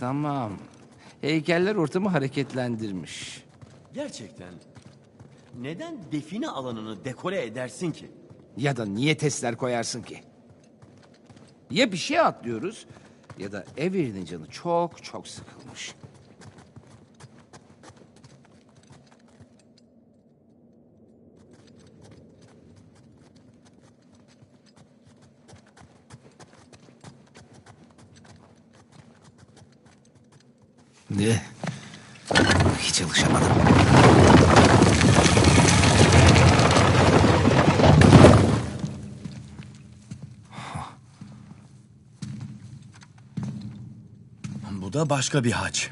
Tamam. Heykeller ortamı hareketlendirmiş. Gerçekten neden define alanını dekore edersin ki? Ya da niye testler koyarsın ki? Ya bir şey atlıyoruz ya da Avery'nin canı çok çok sıkılmış. Ne? Hiç alışamadım. Bu da başka bir haç.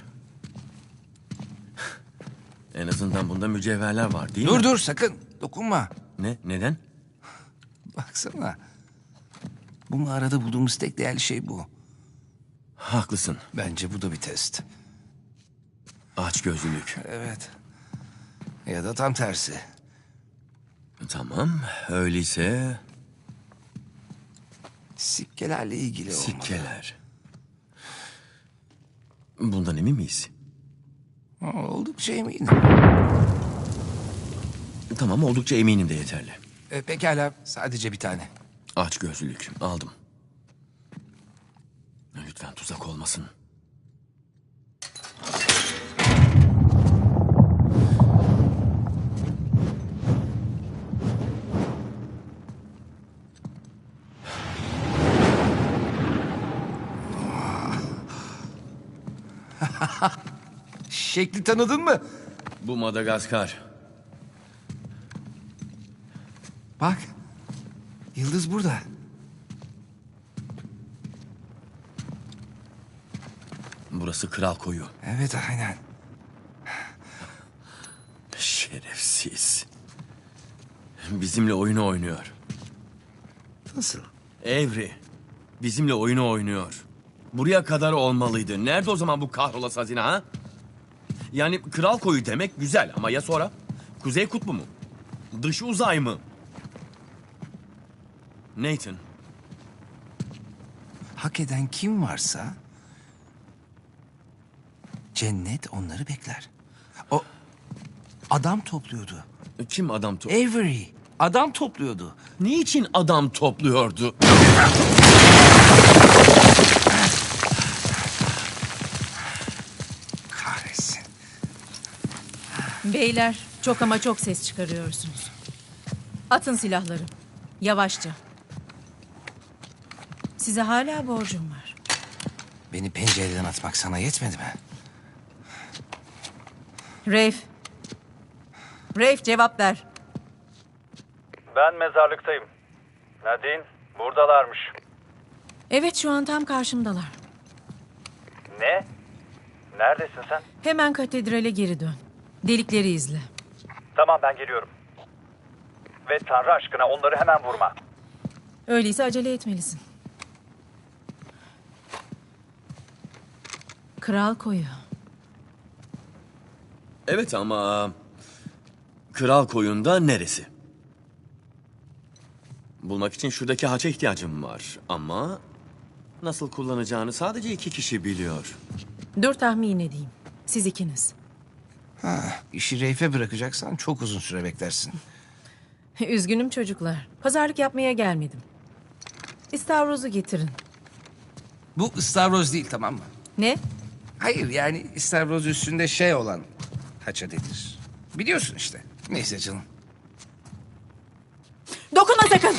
En azından bunda mücevherler var değil Dur mi? dur sakın dokunma. Ne? Neden? Baksana. Bu mağarada bulduğumuz tek değerli şey bu. Haklısın. Bence bu da bir test. Aç gözlülük. Evet. Ya da tam tersi. Tamam. Öyleyse Sikkelerle ilgili olmalı. sikkeler. Bundan emin miyiz? Oldukça eminim. Tamam oldukça eminim de yeterli. E, pekala sadece bir tane. Aç gözlülük. Aldım. Lütfen tuzak olmasın. Şekli tanıdın mı? Bu Madagaskar. Bak. Yıldız burada. Burası Kral Koyu. Evet aynen. Şerefsiz. Bizimle oyunu oynuyor. Nasıl? Evri. Bizimle oyunu oynuyor. Buraya kadar olmalıydı. Nerede o zaman bu kahrolası hazine ha? Yani kral koyu demek güzel ama ya sonra? Kuzey kutbu mu? Dış uzay mı? Nathan, Hak eden kim varsa... Cennet onları bekler. O adam topluyordu. kim adam to... Avery. Adam topluyordu. Niçin adam topluyordu? Beyler çok ama çok ses çıkarıyorsunuz. Atın silahları. Yavaşça. Size hala borcum var. Beni pencereden atmak sana yetmedi mi? Rafe. Rafe cevap ver. Ben mezarlıktayım. Nadine, buradalarmış. Evet şu an tam karşımdalar. Ne? Neredesin sen? Hemen katedrale geri dön. Delikleri izle. Tamam ben geliyorum. Ve Tanrı aşkına onları hemen vurma. Öyleyse acele etmelisin. Kral koyu. Evet ama... Kral koyunda neresi? Bulmak için şuradaki haça ihtiyacım var ama... Nasıl kullanacağını sadece iki kişi biliyor. Dur tahmin edeyim. Siz ikiniz. Ha, işi Reif'e bırakacaksan çok uzun süre beklersin. Üzgünüm çocuklar. Pazarlık yapmaya gelmedim. İstavrozu getirin. Bu ıstavroz değil tamam mı? Ne? Hayır yani istavroz üstünde şey olan haça denir. Biliyorsun işte. Neyse canım. Dokunma sakın!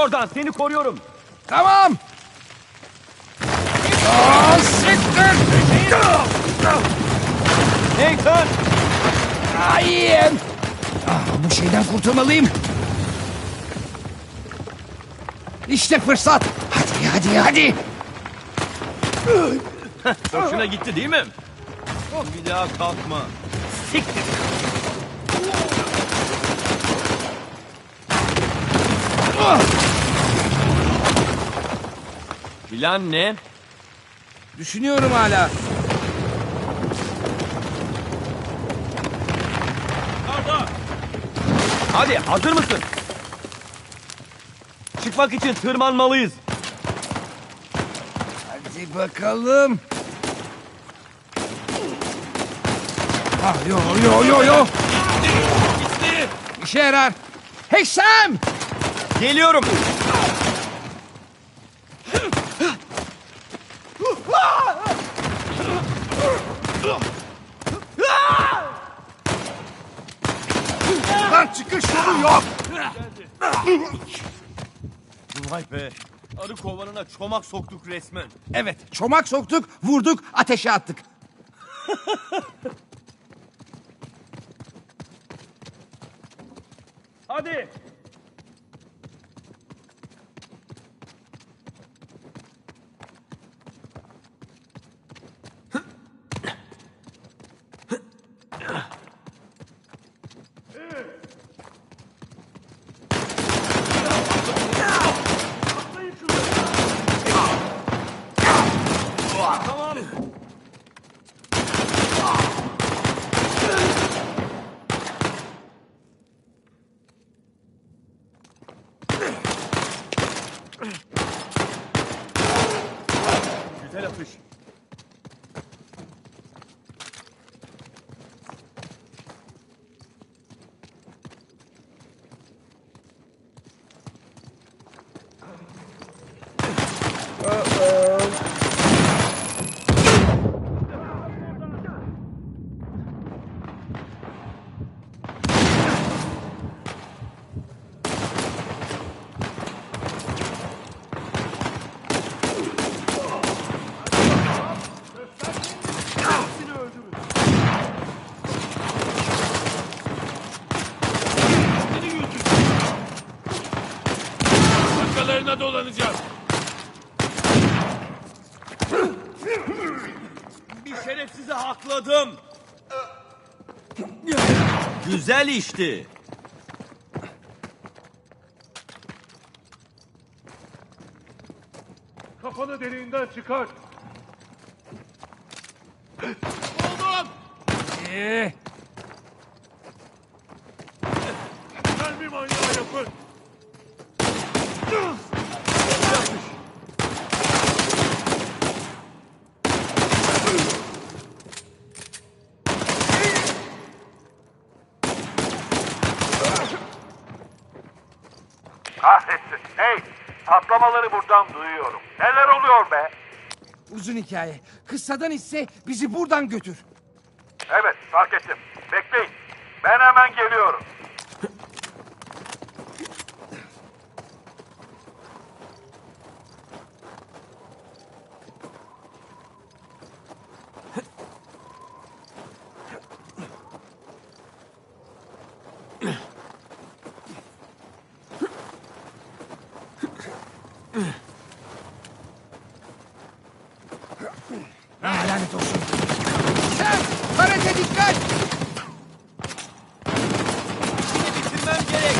Oradan seni koruyorum. Tamam. Aa, siktir. Nathan! Hayır. Ah, bu şeyden kurtulmalıyım. İşte fırsat. Hadi hadi hadi. Hoşuna gitti değil mi? Bir daha kalkma. Siktir. Plan ne? Düşünüyorum hala. Hadi hazır mısın? Çıkmak için tırmanmalıyız. Hadi bakalım. Ah yo yo yo yo. İşe yarar. Hey Sam! Geliyorum. Vay be. Arı kovanına çomak soktuk resmen. Evet, çomak soktuk, vurduk, ateşe attık. Hadi. Güzel atış. Dolanacağız. Bir şerefsizi hakladım. Güzel işti. Kafanı deliğinden çıkar. Ee, Mermi manyağı yapın. Kahretsin. Hey, patlamaları buradan duyuyorum. Neler oluyor be? uzun hikaye. Kıssadan ise bizi buradan götür. Evet, fark ettim. Bekleyin. Ben hemen geliyorum. Ah, lanet olsun. Sam, karate dikkat! Bitirmem gerek.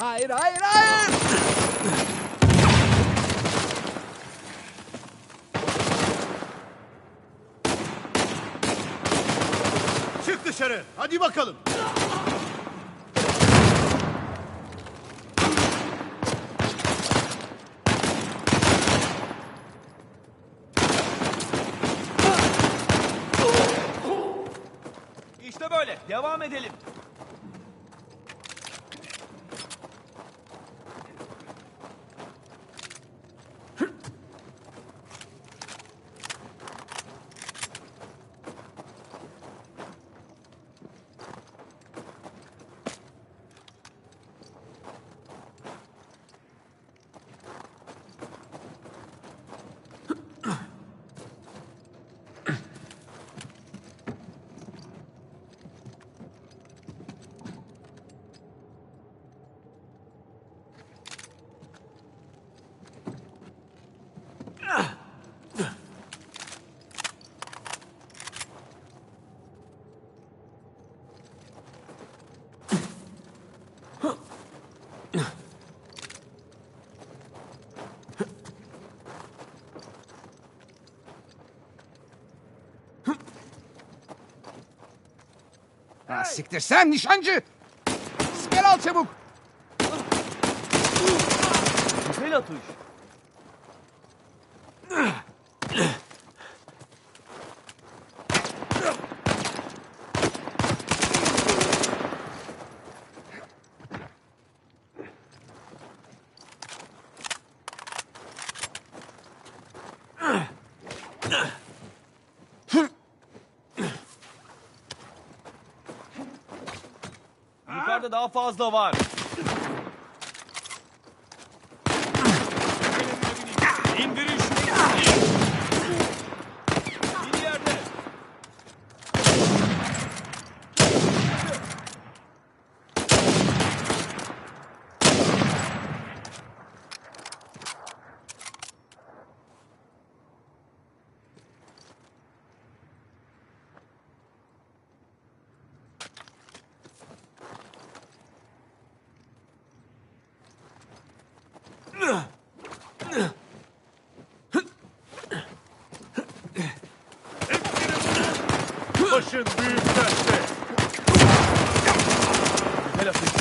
Hayır, hayır, hayır! Dışarı. Hadi bakalım. İşte böyle. Devam edelim. Siktir sen nişancı. Siper al çabuk. Güzel atış. Yukarıda daha fazla var. İndirin şunu. Bir yerde. Başın büyük dertte. Güzel atış.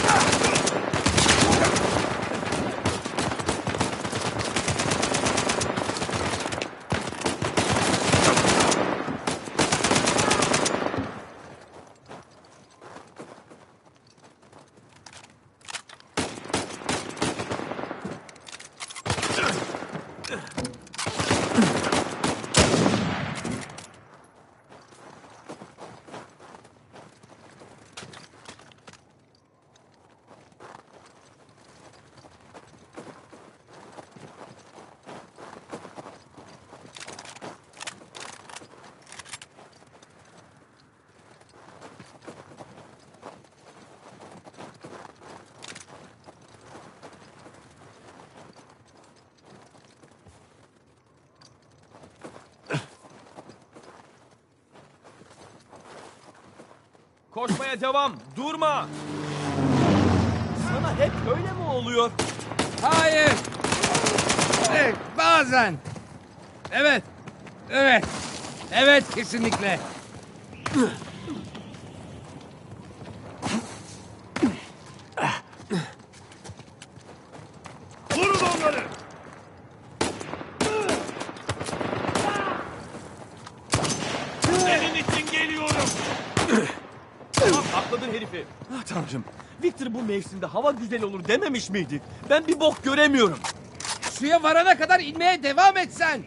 Koşmaya devam. Durma. Sana hep böyle mi oluyor? Hayır. Evet, bazen. Evet. Evet. Evet kesinlikle. Vurun onları. Senin için geliyorum. Atladın herifi. Ah tanrım. Victor bu mevsimde hava güzel olur dememiş miydi? Ben bir bok göremiyorum. Suya varana kadar inmeye devam et sen.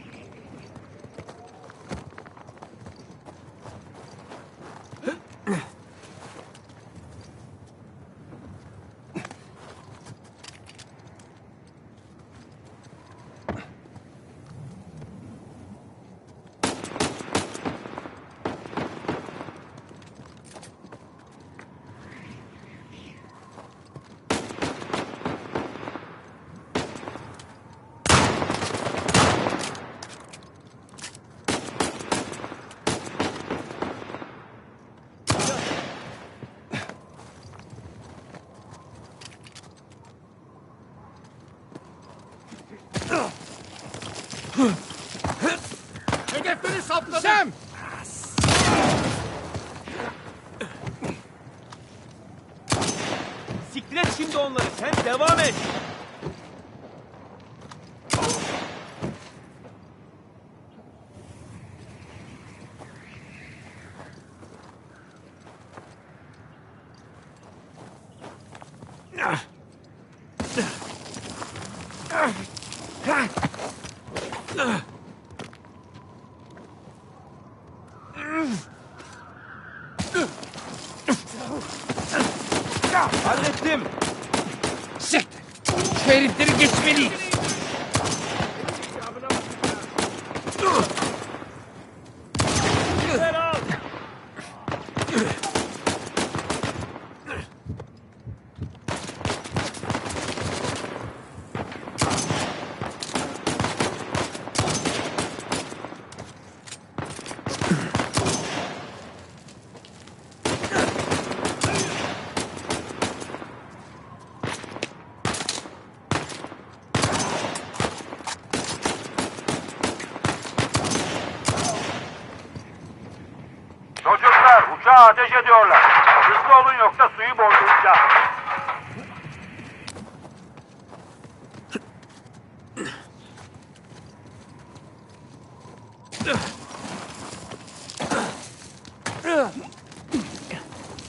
Hedefleri sapladım. Sam! şimdi onları. Sen devam et. Hallettim. Siktir. Şu herifleri geçmeliyiz. Sen al. Çocuklar uçağa ateş ediyorlar. Hızlı olun yoksa suyu bozduracağım.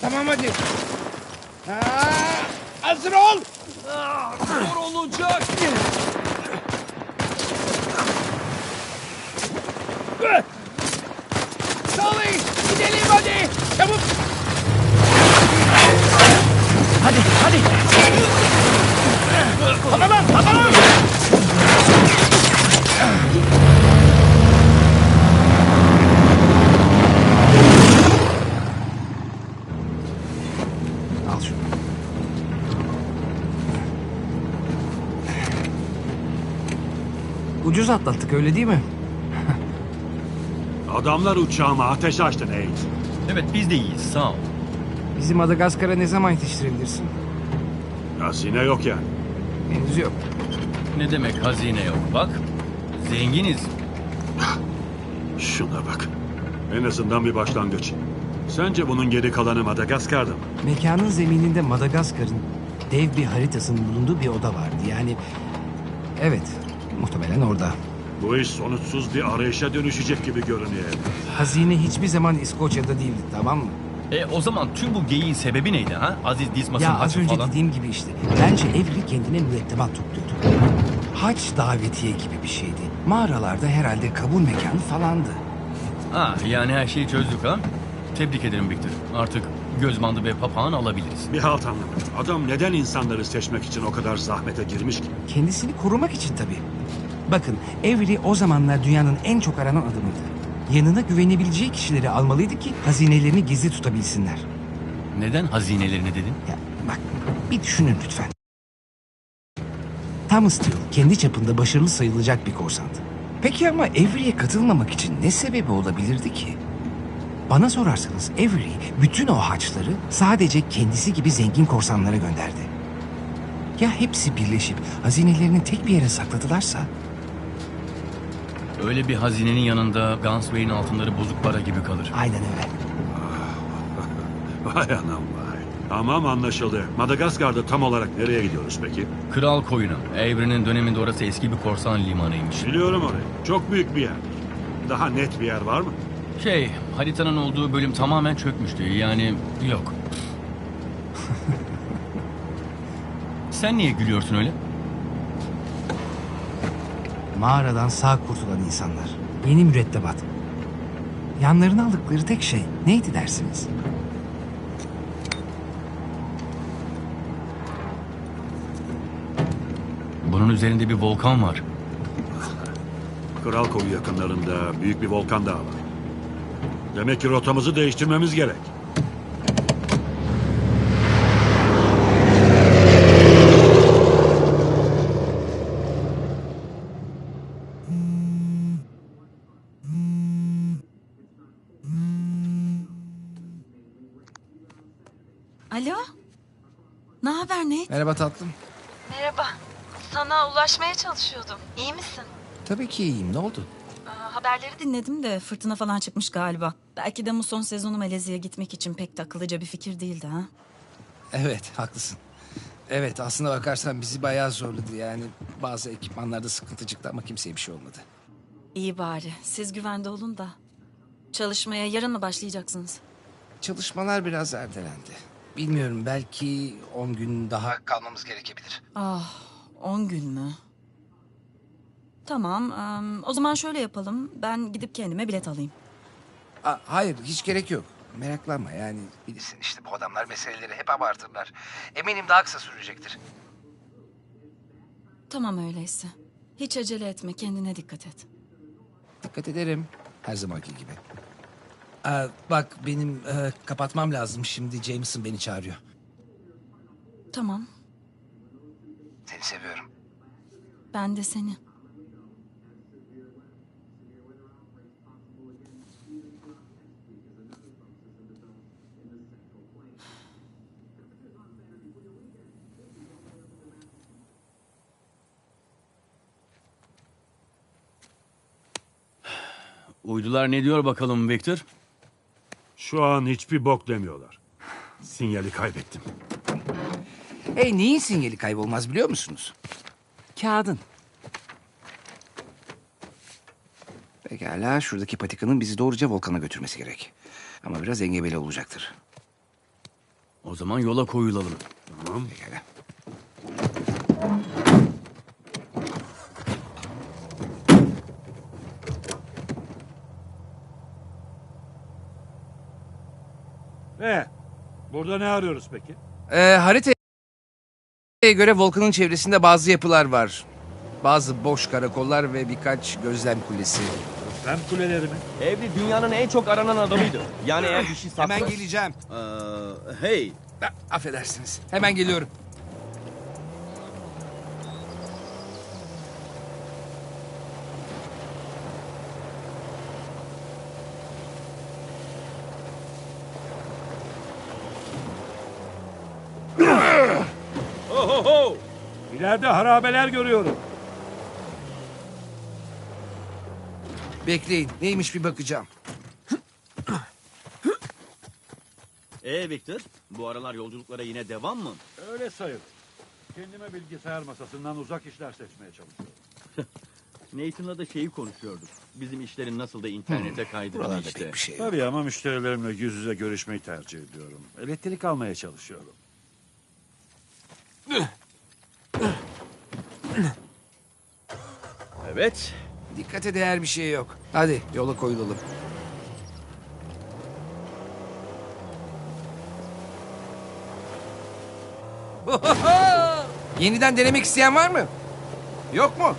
Tamam hadi. Ha, hazır ol. Zor olacak. Salih gidelim hadi. Çabuk. Hadi hadi. Tamam tamam. Al şunu. Atlattık öyle değil mi? Adamlar uçağıma ateş açtı Nate. Evet biz de iyiyiz sağ ol. Bizi Madagaskar'a ne zaman yetiştirebilirsin? Hazine yok yani. Henüz yok. Ne demek hazine yok bak. Zenginiz. Şuna bak. En azından bir başlangıç. Sence bunun geri kalanı Madagaskar'da mı? Mekanın zemininde Madagaskar'ın dev bir haritasının bulunduğu bir oda vardı. Yani evet muhtemelen orada. Bu iş sonuçsuz bir arayışa dönüşecek gibi görünüyor. Hazine hiçbir zaman İskoçya'da değildi tamam mı? E o zaman tüm bu geyiğin sebebi neydi ha? Aziz Dismas'ın Ya az haçı önce falan. dediğim gibi işte. Bence Evri kendine mürettebat topluyordu. Haç davetiye gibi bir şeydi. Mağaralarda herhalde kabul mekanı falandı. Ha yani her şeyi çözdük ha. Tebrik ederim Victor. Artık göz bandı ve papağan alabiliriz. Bir halt anlamadım. Adam neden insanları seçmek için o kadar zahmete girmiş ki? Kendisini korumak için tabii. Bakın Avery o zamanlar dünyanın en çok aranan adamıydı. Yanına güvenebileceği kişileri almalıydı ki hazinelerini gizli tutabilsinler. Neden hazinelerini dedin? Ya bak bir düşünün lütfen. Thomas Steele kendi çapında başarılı sayılacak bir korsandı. Peki ama Avery'e katılmamak için ne sebebi olabilirdi ki? Bana sorarsanız Avery bütün o haçları sadece kendisi gibi zengin korsanlara gönderdi. Ya hepsi birleşip hazinelerini tek bir yere sakladılarsa? Öyle bir hazinenin yanında Gunsway'in altınları bozuk para gibi kalır. Aynen öyle. Vay anam vay. Tamam anlaşıldı. Madagaskar'da tam olarak nereye gidiyoruz peki? Kral Koyunu. Avery'nin döneminde orası eski bir korsan limanıymış. Biliyorum orayı. Çok büyük bir yer. Daha net bir yer var mı? Şey, haritanın olduğu bölüm tamamen çökmüştü. Yani yok. Sen niye gülüyorsun öyle? Mağaradan sağ kurtulan insanlar. Yeni mürettebat. Yanlarına aldıkları tek şey neydi dersiniz? Bunun üzerinde bir volkan var. Kral Koyu yakınlarında büyük bir volkan dağı var. Demek ki rotamızı değiştirmemiz gerek. Alo? Ne haber Nate? Merhaba tatlım. Merhaba. Sana ulaşmaya çalışıyordum. İyi misin? Tabii ki iyiyim. Ne oldu? Haberleri dinledim de fırtına falan çıkmış galiba. Belki de bu son sezonu Malezya'ya gitmek için pek de akıllıca bir fikir değildi ha. Evet, haklısın. Evet, aslında bakarsan bizi bayağı zorladı. Yani bazı ekipmanlarda sıkıntı çıktı ama kimseye bir şey olmadı. İyi bari. Siz güvende olun da. Çalışmaya yarın mı başlayacaksınız? Çalışmalar biraz ertelendi. Bilmiyorum, belki 10 gün daha kalmamız gerekebilir. Ah, 10 gün mü? Tamam, em, o zaman şöyle yapalım. Ben gidip kendime bilet alayım. Aa, hayır, hiç gerek yok. Meraklanma yani bilirsin işte bu adamlar meseleleri hep abartırlar. Eminim daha kısa sürecektir. Tamam öyleyse. Hiç acele etme, kendine dikkat et. Dikkat ederim. Her zamanki gibi. Aa, bak benim e, kapatmam lazım. Şimdi Jameson beni çağırıyor. Tamam, Seni seviyorum. ben de seni. Uydular ne diyor bakalım Victor? Şu an hiçbir bok demiyorlar. Sinyali kaybettim. Hey neyin sinyali kaybolmaz biliyor musunuz? Kağıdın. Pekala şuradaki patikanın bizi doğruca volkana götürmesi gerek. Ama biraz engebeli olacaktır. O zaman yola koyulalım. Pekala. Burada ne arıyoruz peki? Ee, haritaya göre volkanın çevresinde bazı yapılar var. Bazı boş karakollar ve birkaç gözlem kulesi. Hem kuleleri mi? Evli dünyanın en çok aranan adamıydı. Yani eğer bir şey saklı... Hemen geleceğim. Ee, hey, affedersiniz. Hemen geliyorum. İleride harabeler görüyorum. Bekleyin. Neymiş bir bakacağım. Ee Victor, bu aralar yolculuklara yine devam mı? Öyle sayılır. Kendime bilgisayar masasından uzak işler seçmeye çalışıyorum. Nathan'la da şeyi konuşuyorduk. Bizim işlerin nasıl da internete kaydığını Buralarda işte. pek bir şey yok. Tabii ama müşterilerimle yüz yüze görüşmeyi tercih ediyorum. Elektrik almaya çalışıyorum. evet. Dikkate değer bir şey yok. Hadi yola koyulalım. Yeniden denemek isteyen var mı? Yok mu?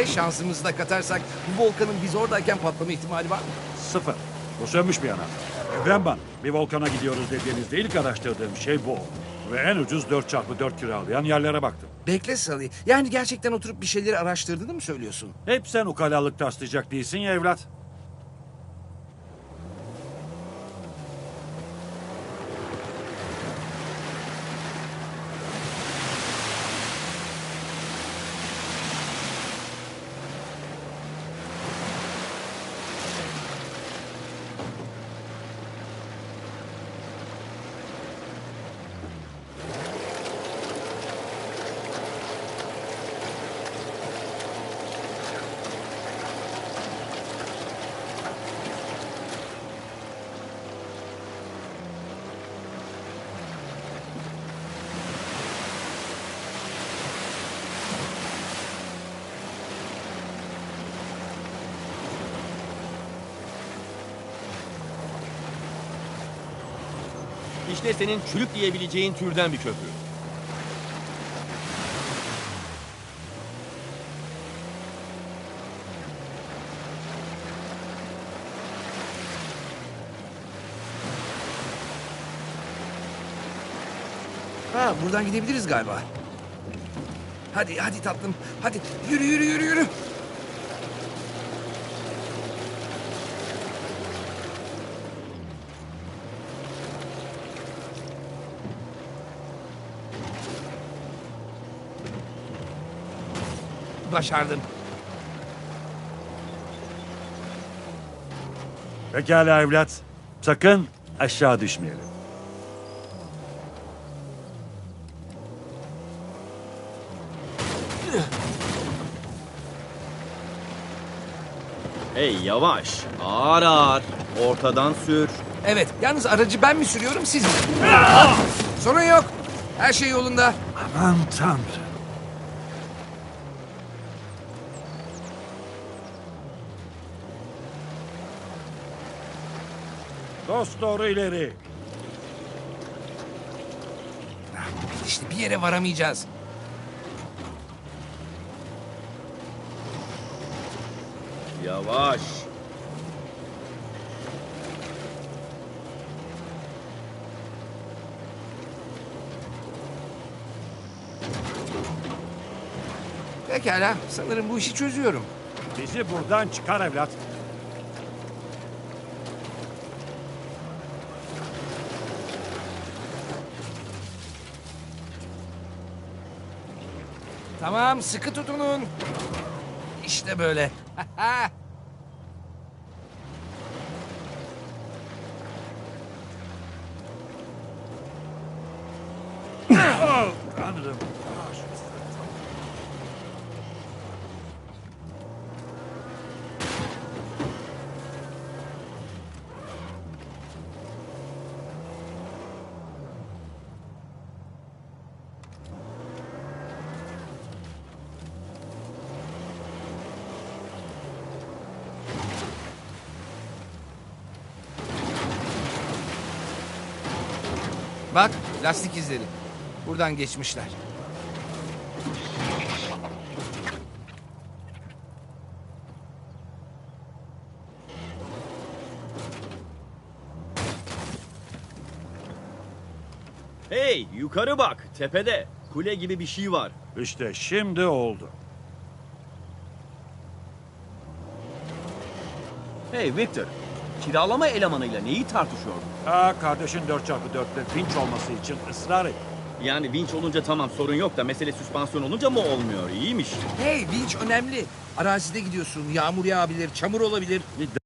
Ve şansımızı da katarsak bu volkanın biz oradayken patlama ihtimali var mı? Sıfır. Bu sönmüş bir yana. Evrenban, bir volkana gidiyoruz dediğinizde ilk araştırdığım şey bu. Ve en ucuz 4x4 kiralayan yerlere baktım. Bekle Salih. Yani gerçekten oturup bir şeyleri araştırdığını mı söylüyorsun? Hep sen ukalalık taslayacak değilsin ya evlat. İşte senin çürük diyebileceğin türden bir köprü. Ha buradan gidebiliriz galiba. Hadi hadi tatlım. Hadi yürü yürü yürü yürü. Başardım. Pekala evlat. Sakın aşağı düşmeyelim. Hey yavaş. Ağır ağır. Ortadan sür. Evet, yalnız aracı ben mi sürüyorum siz mi? Sorun yok. Her şey yolunda. Aman tanrım. Dost doğru ileri. İşte bir yere varamayacağız. Yavaş. Pekala, sanırım bu işi çözüyorum. Bizi buradan çıkar evlat. Tamam, sıkı tutunun. İşte böyle. Oh, tanrım. Bak, lastik izleri. Buradan geçmişler. Hey yukarı bak. Tepede. Kule gibi bir şey var. İşte şimdi oldu. Hey Victor. Kiralama elemanıyla neyi tartışıyordun? Ha kardeşin 4x4'te vinç olması için ısrar et. Yani vinç olunca tamam sorun yok da mesele süspansiyon olunca mı olmuyor? İyiymiş. Hey, vinç önemli. Arazide gidiyorsun, yağmur yağabilir, çamur olabilir. Bir